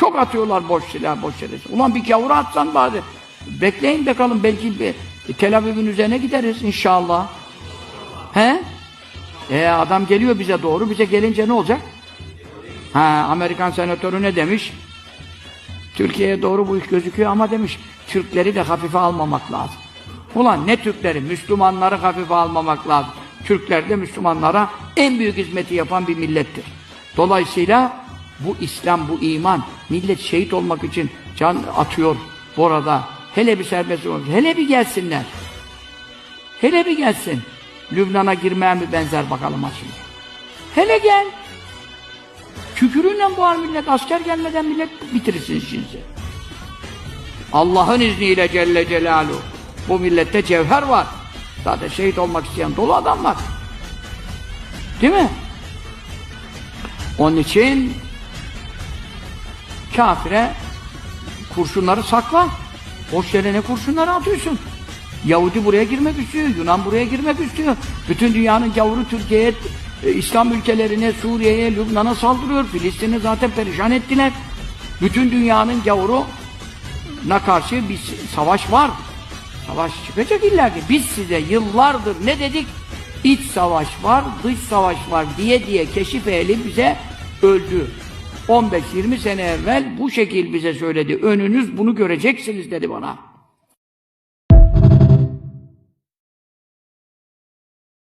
Çok atıyorlar boş silah, boş yere. Ulan bir gavura atsan bari. Bekleyin bakalım belki bir Tel Aviv'in üzerine gideriz inşallah. He? E adam geliyor bize doğru. Bize gelince ne olacak? Ha Amerikan senatörü ne demiş? Türkiye'ye doğru bu iş gözüküyor ama demiş Türkleri de hafife almamak lazım. Ulan ne Türkleri? Müslümanları hafife almamak lazım. Türkler de Müslümanlara en büyük hizmeti yapan bir millettir. Dolayısıyla bu İslam, bu iman, millet şehit olmak için can atıyor orada. Hele bir serbest olsun. Hele bir gelsinler. Hele bir gelsin. Lübnan'a girmeye mi benzer bakalım şimdi. Hele gel. Kükürüyle bu millet asker gelmeden millet bitirsin işinizi. Allah'ın izniyle Celle Celaluhu. Bu millette cevher var. Zaten şehit olmak isteyen dolu adam var. Değil mi? Onun için kafire kurşunları sakla. Boş yere ne kurşunları atıyorsun? Yahudi buraya girmek istiyor, Yunan buraya girmek istiyor. Bütün dünyanın gavuru Türkiye'ye, e, İslam ülkelerine, Suriye'ye, Lübnan'a saldırıyor. Filistin'i zaten perişan ettiler. Bütün dünyanın gavuruna karşı bir savaş var. Savaş çıkacak illa ki. Biz size yıllardır ne dedik? İç savaş var, dış savaş var diye diye keşif ehli bize öldü. 15-20 sene evvel bu şekil bize söyledi. Önünüz bunu göreceksiniz dedi bana.